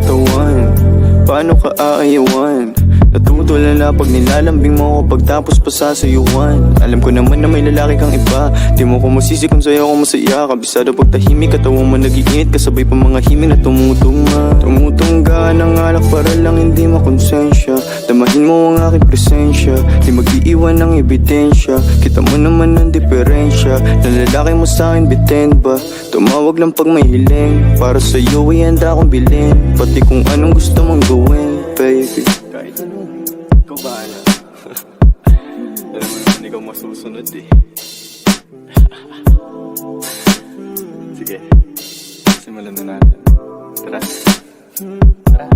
katawan Paano ka aayawan? Natutulala pag nilalambing mo ako Pagtapos pa sasayuan Alam ko naman na may lalaki kang iba. Di mo ko masisi kung sa'yo ako masaya. Kabisado pag tahimik Katawa mo nag-iinit Kasabay pa mga himig na tumutugma Tumutungga ng alak para lang hindi makonsensya. Damahin mo ang aking presensya. Di mag-iiwan ng ebidensya. Kita mo naman ang diferensya. Na lalaki mo sa akin bitin ba? Tumawag lang pag may hiling. Para sa'yo ay handa akong bilhin. Pati kung anong gusto mong gawin Baby ikaw masusunod eh. Sige, simulan na natin. Tara. Tara.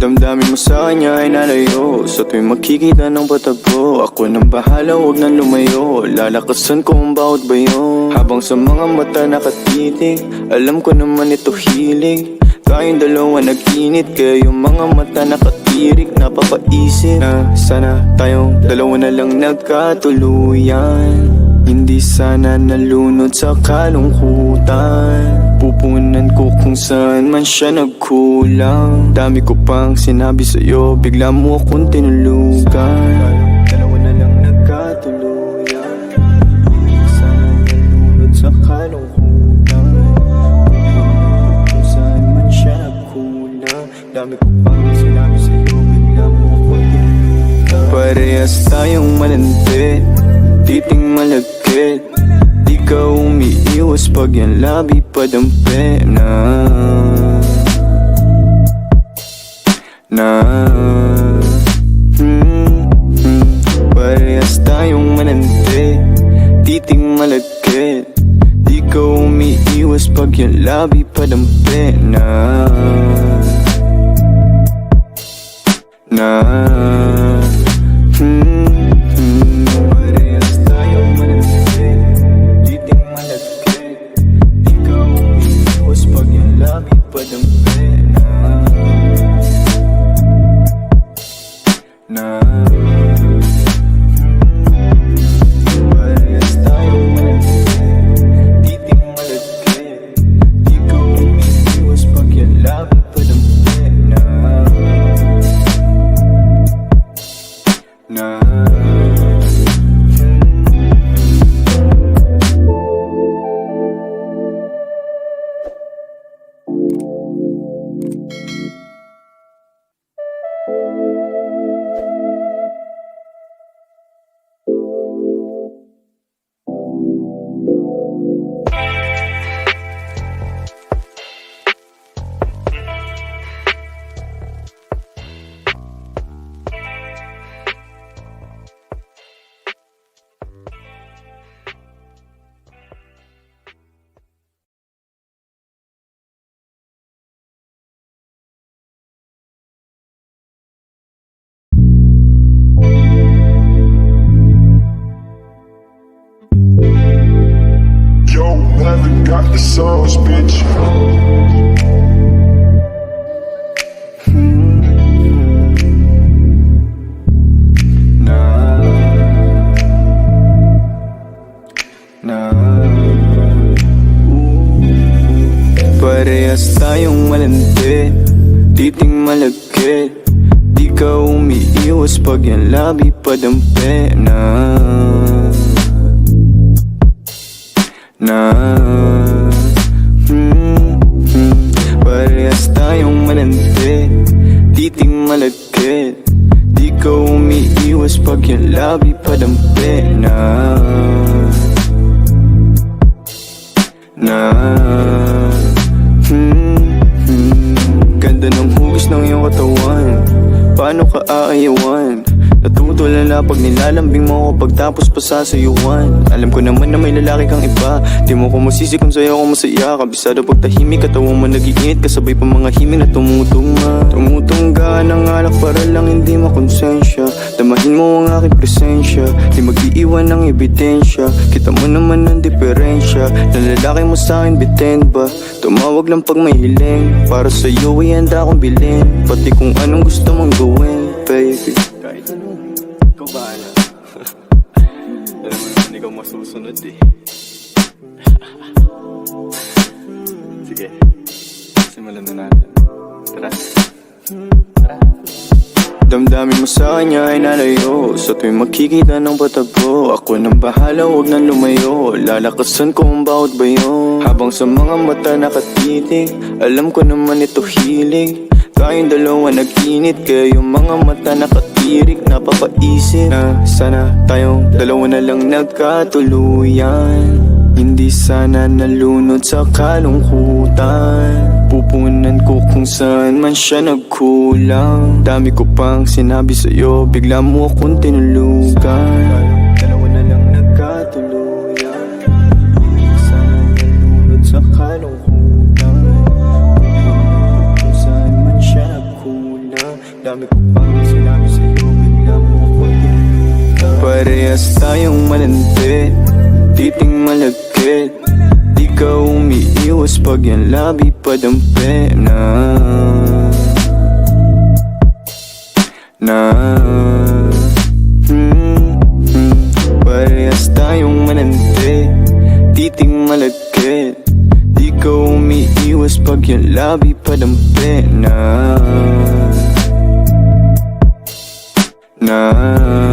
Damdamin mo sa kanya ay nalayo. Sa tuwing makikita ng patago Ako nang bahala, huwag nang lumayo. Lalakasan ko ang bawat bayo. Habang sa mga mata nakatitig Alam ko naman ito hilig Tayong dalawa nag-init mga mata nakatirik Napapaisip na sana tayong dalawa na lang nagkatuluyan. Hindi sana nalunod sa kalungkutan. Pupunan ko kung saan man siya nagkulang. Dami ko pang sinabi sa'yo Bigla mo akong tinulugan Dami ko pang sinabi sa'yo Bigla mo tinulugan Parehas tayong malandi Titing malagkit Di ka umiiwas pag yan labi padampi na Na. Hmm, hmm, Parehas tayong manandi Titing malagkit Di ka umiiwas pag yan labi padampi na Na the sauce, bitch. Parehas tayong malandi Titing malagkit Di ka umiiwas pag yan labi padampi na Na tayong malandi Titing malagkit Di ka umiiwas pag yan labi padampi na. Na. Hmm, hmm, Ganda ng hugis ng iyong katawan. Paano ka aayawan? Natutulala pag nilalambing mo ako Pagtapos pa sasayuan Alam ko naman na may lalaki kang iba. Di mo ko masisi kung sa'yo ako masaya. Kabisado pag tahimik Katawa mo nag-iinit Kasabay pa mga himig na tumutugma Tumutungga ng alak para lang hindi makonsensya. Damahin mo ang aking presensya. Di mag-iiwan ng ebidensya. Kita mo naman ang diferensya. Na lalaki mo sa akin bitin ba? Tumawag lang pag may hiling. Para sa'yo ay handa akong bilhin. Pati kung anong gusto mong gawin Baby masusunod eh Sige, simulan na natin. Tara. Tara. Damdamin mo sa kanya ay nalayo. Sa tuwing makikita ng patago Ako nang bahala, huwag nang lumayo. Lalakasan ko ang bawat bayo. Habang sa mga mata nakatitig Alam ko naman ito hilig Tayong dalawa nag-init yung mga mata nakatirik Napapaisip na sana tayong dalawa na lang nagkatuluyan. Hindi sana nalunod sa kalungkutan. Pupunan ko kung saan man siya nagkulang. Dami ko pang sinabi sa'yo Bigla mo akong tinulugan Parehas tayong malandi Titing malagkit Di ka umiiwas pag yan labi padampi na Na. Hmm, hmm, Parehas tayong manandi Titing malagkit Di ka umiiwas pag yan labi padampi na Na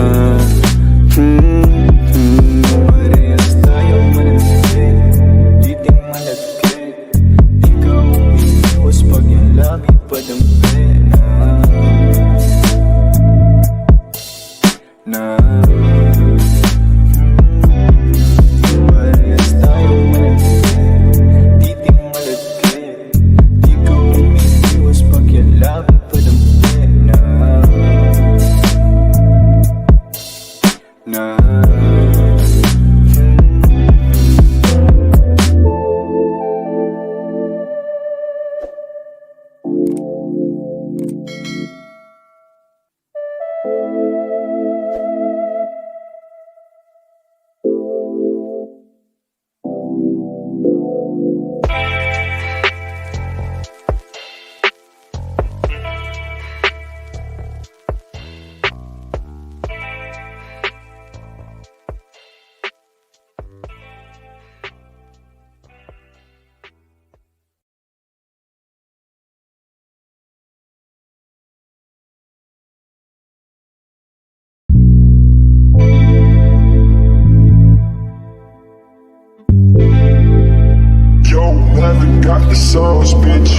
sauce, bitch.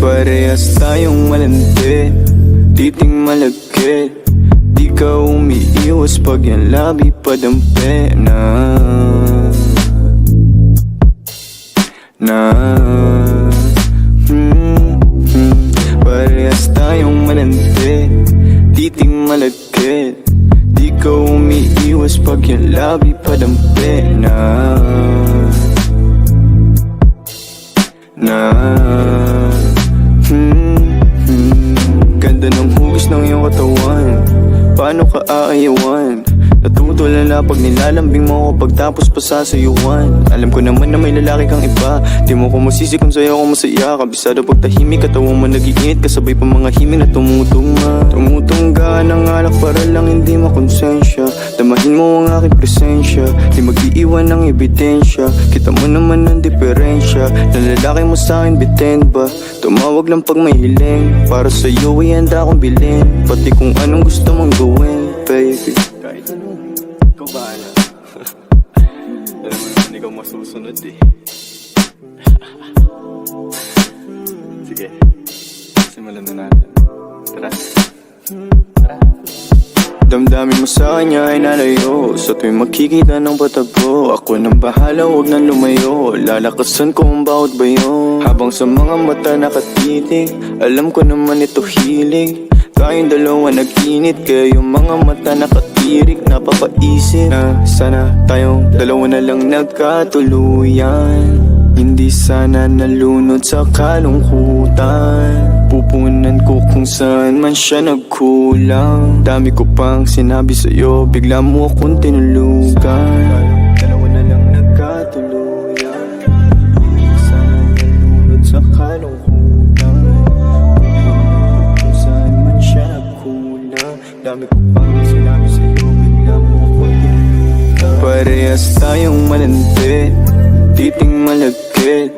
Parehas tayong malandi Titing malagkit Di ka umiiwas pag yan labi padampi Na pagtapos pa sasayuan Alam ko naman na may lalaki kang iba. Di mo ko masisi kung sa'yo ako masaya. Kabisado pag tahimik katawa mo nag-iinit Kasabay pa mga himig na tumutugma Tumutungga ng alak para lang hindi makonsensya. Damahin mo ang aking presensya. Di mag-iiwan ng ebidensya. Kita mo naman ang diferensya. Na lalaki mo sa akin bitin ba? Tumawag lang pag may hiling. Para sa'yo ay handa akong bilhin. Pati kung anong gusto mong gawin Baby. Kahit ano, ikaw bahala ikaw masusunod eh. Sige, simulan na natin. Tara. Tara. Damdamin mo sa kanya ay nalayo. Sa tuwing makikita ng patago Ako nang bahala, huwag nang lumayo. Lalakasan ko ang bawat bayo. Habang sa mga mata nakatitig Alam ko naman ito hilig. Tayong dalawa nag-init Kaya yung mga mata nakatirik Napapaisip na sana tayong dalawa na lang nagkatuluyan. Hindi sana nalunod sa kalungkutan. Pupunan ko kung saan man siya nagkulang. Dami ko pang sinabi sa'yo Bigla mo akong tinulugan tayong malandi Titing malagkit.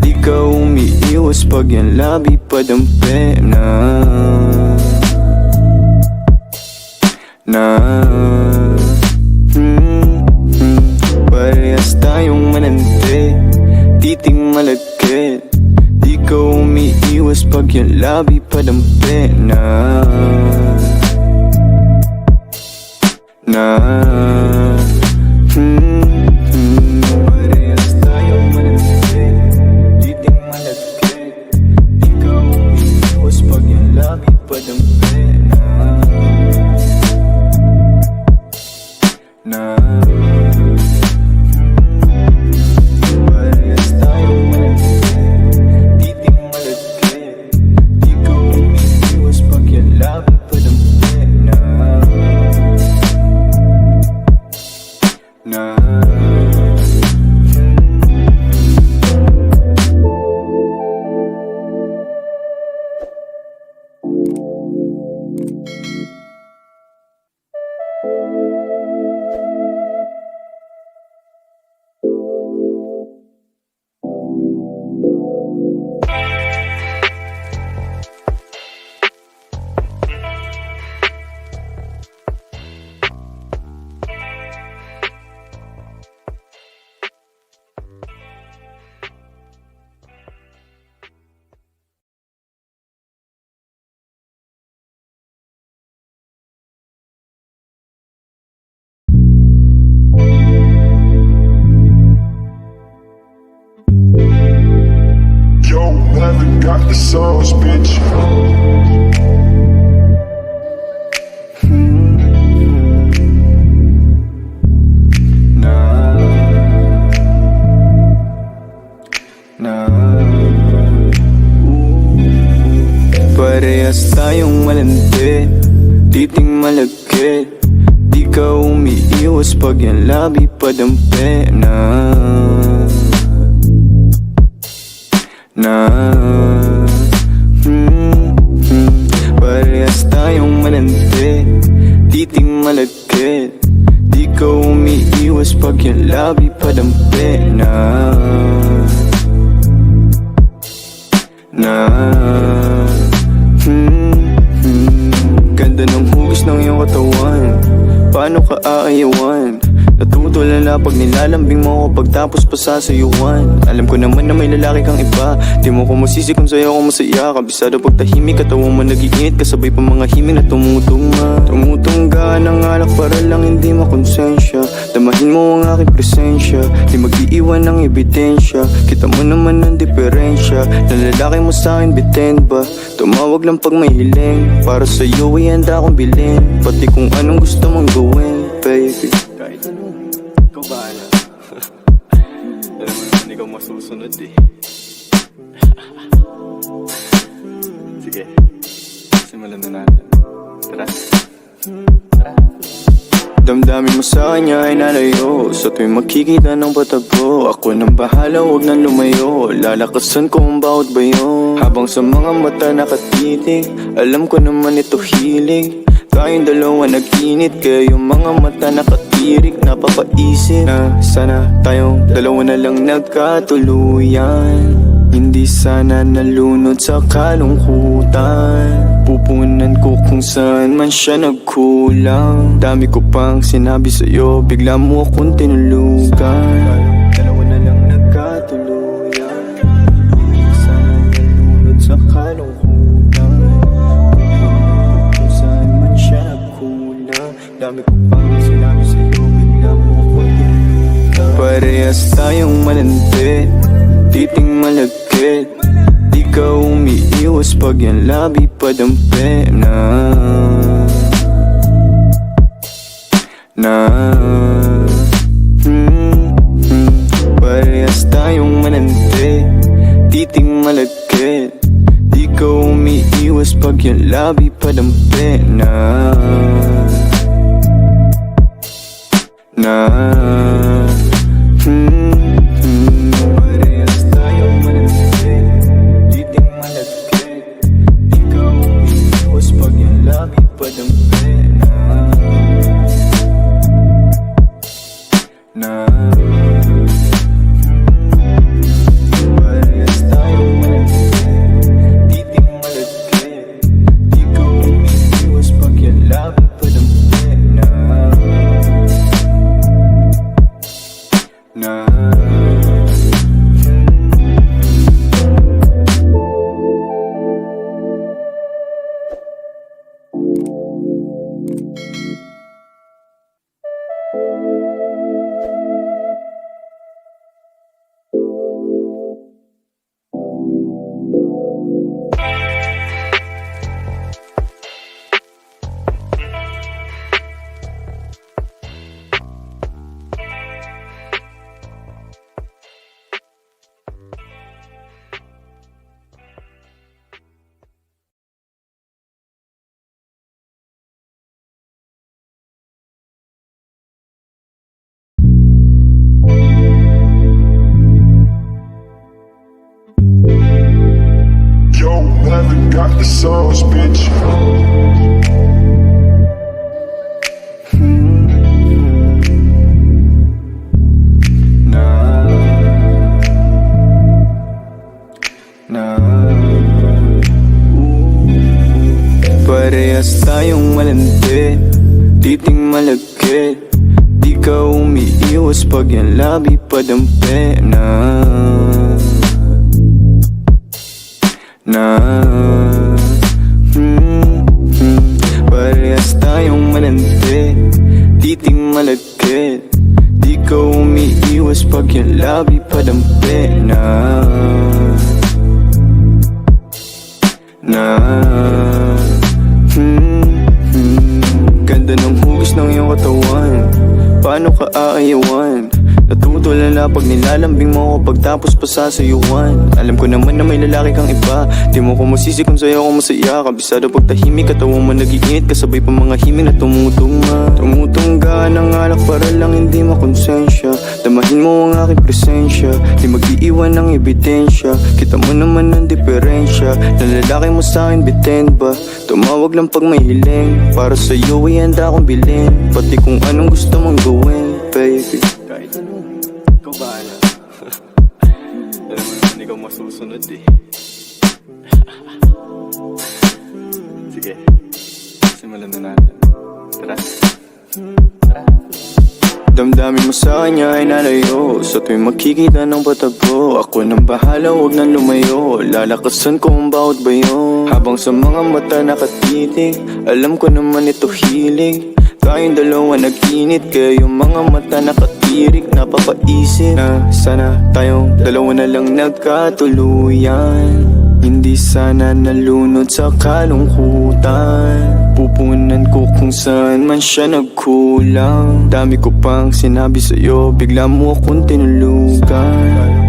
Di ka umiiwas pag yan labi padampi na. Na. Hmm, hmm. Parehas tayong malandi Titing malagkit. Di ka umiiwas pag yan labi padampi na. Na Na got the sauce, bitch. Parehas tayong malandi Titing malagkit Di ka umiiwas pag yan labi padampi na Na. Hmm, hmm. Parehas tayong malandi Titing malagkit Di ka umiiwas pag yan labi padampi. Na. Na. Hmm, hmm. Ganda ng hugis ng iyong katawan. Paano ka aayawan? Natutulala pag nilalambing mo ako pagtapos pa sasayuan Alam ko naman na may lalaki kang iba. Di mo ko masisi kung sa'yo ako masaya. Kabisado pag tahimik katawan mo nag-iinit Kasabay pa mga himig na tumutugma Tumutungga ng alak para lang hindi makonsensya. Damahin mo ang aking presensya. Di mag-iiwan ng ebidensya. Kita mo naman ang diferensya. Na lalaki mo sa akin bitin ba? Tumawag lang pag may hiling. Para sa'yo ay handa akong bilhin. Pati kung anong gusto mong gawin Baby ikaw bahala Alam mo naman ikaw masusunod eh. Sige, simulan na natin. Tara. Tara. Damdamin mo sa kanya ay nalayo. Sa tuwing makikita ng patago Ako nang bahala, huwag nang lumayo. Lalakasan ko ang bawat bayo. Habang sa mga mata nakatitig Alam ko naman ito hilig Tayong dalawa nag-init mga mata nakatirik Napapaisip na sana tayong dalawa na lang nagkatuluyan. Hindi sana nalunod sa kalungkutan. Pupunan ko kung saan man siya nagkulang. Dami ko pang sinabi sa'yo Bigla mo akong tinulugan Parehas tayong malandi Titing malagkit Di ka umiiwas pag yan labi padampi na Na. Hmm, hmm, Parehas tayong manante Titing malagkit Di ka umiiwas pag yan labi padampi na Na hmm, hmm, Titing malagkit. Di ka umiiwas pag yan labi padampi Na Nilalambing mo ako pagtapos pa sasayuan Alam ko naman na may lalaki kang iba. Di mo ko masisi kung sa'yo ako masaya. Kabisado pag tahimik katawan mo nag-iinit Kasabay pa mga himig na tumutugma Tumutungga ng alak para lang hindi makonsensya. Damahin mo ang aking presensya. Di mag-iiwan ng ebidensya. Kita mo naman ang diferensya. Na lalaki mo sa akin bitin ba? Tumawag lang pag may hiling. Para sa'yo ay handa akong bilhin. Pati kung anong gusto mong gawin Baby. Kahit ano, ikaw bahala ikaw masusunod eh. Sige, simulan na natin. Tara. Tara. Damdamin mo sa kanya ay nalayo. Sa tuwing makikita ng patago Ako nang bahala, huwag nang lumayo. Lalakasan ko ang bawat bayo. Habang sa mga mata nakatitig Alam ko naman ito hilig Tayong dalawa nag-init yung mga mata nakatirik Napapaisip na sana tayong dalawa na lang nagkatuluyan. Hindi sana nalunod sa kalungkutan. Pupunan ko kung saan man siya nagkulang. Dami ko pang sinabi sa'yo Bigla mo akong tinulugan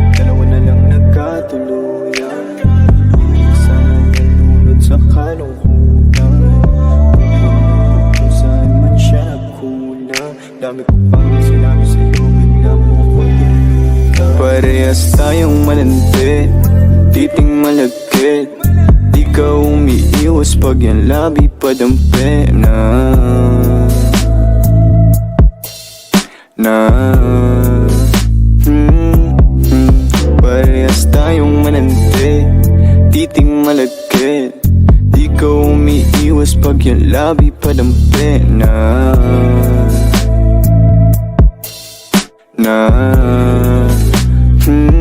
Parehas tayong malandi Titing malagkit Di ka umiiwas pag yan labi padampi na Na. Hmm, hmm, Parehas tayong manante Titing malagkit Di ka umiiwas pag yan labi padampi na Na hmm,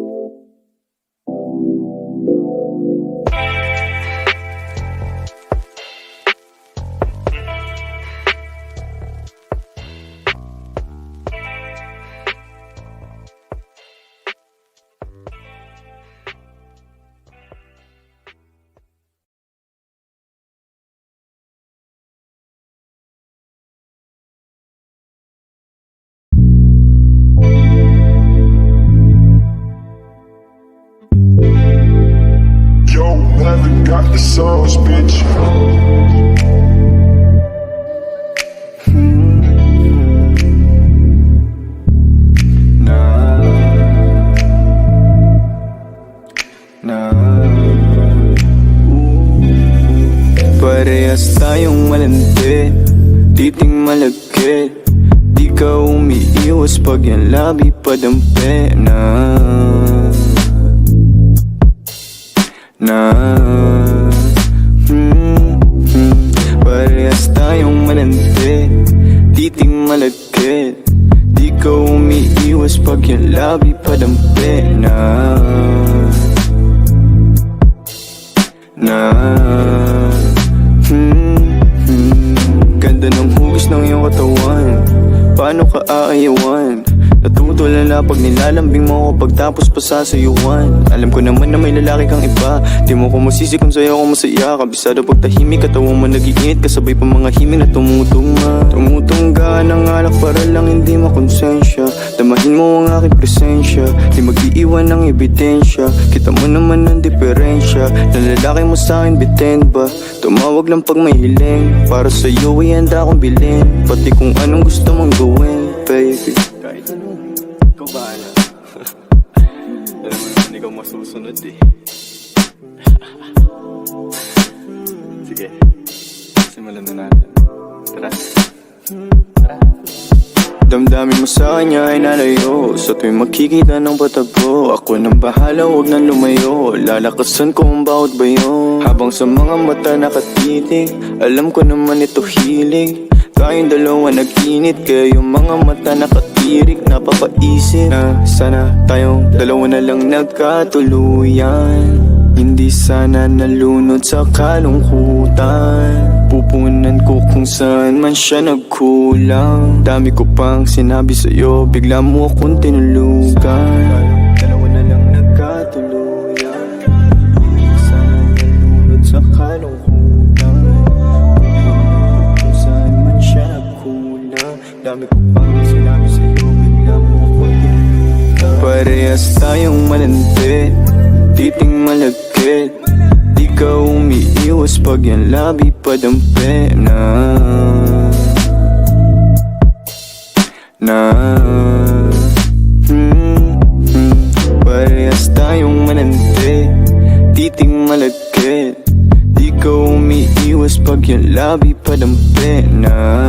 Thank you. The sauce, bitch. Parehas tayong malandi Titing malagkit Di ka umiiwas pag yan labi padampi na Na Titing malagkit Di ka umiiwas pag yan labi padampi na Na hmm, hmm. Ganda ng hugis ng iyong katawan Paano ka aayawan? Natutulala pag nilalambing mo ako pagtapos pa sasayuan Alam ko naman na may lalaki kang iba. Di mo ko masisi kung sa'yo ako masaya. Kabisado pag tahimik katawa mo nag-iinit Kasabay pa mga himig na tumutugma Tumutungga ng alak para lang hindi makonsensya. Damahin mo ang aking presensya. Di mag-iiwan ng ebidensya. Kita mo naman ang diferensya. Na lalaki mo sa akin bitin ba? Tumawag lang pag may hiling. Para sa'yo ay handa akong bilhin. Pati kung anong gusto mong gawin Baby ikaw bahala Alam mo naman ikaw masusunod eh. Sige, simulan na natin. Tara. Tara. Damdamin mo sa kanya ay nalayo. Sa tuwing makikita ng patago Ako nang bahala, huwag nang lumayo. Lalakasan ko ang bawat bayo. Habang sa mga mata nakatitig Alam ko naman ito hilig Tayong dalawa nag-init Kaya yung mga mata nakatirik Napapaisip na sana tayong dalawa na lang nagkatuluyan. Hindi sana nalunod sa kalungkutan. Pupunan ko kung saan man siya nagkulang. Dami ko pang sinabi sa'yo Bigla mo akong tinulugan tayong malandi Titing malagkit. Di ka umiiwas pag yan labi padampi na. Na. Hmm, hmm. Parehas tayong manandi Titing malagkit. Di ka umiiwas pag yan labi padampi Na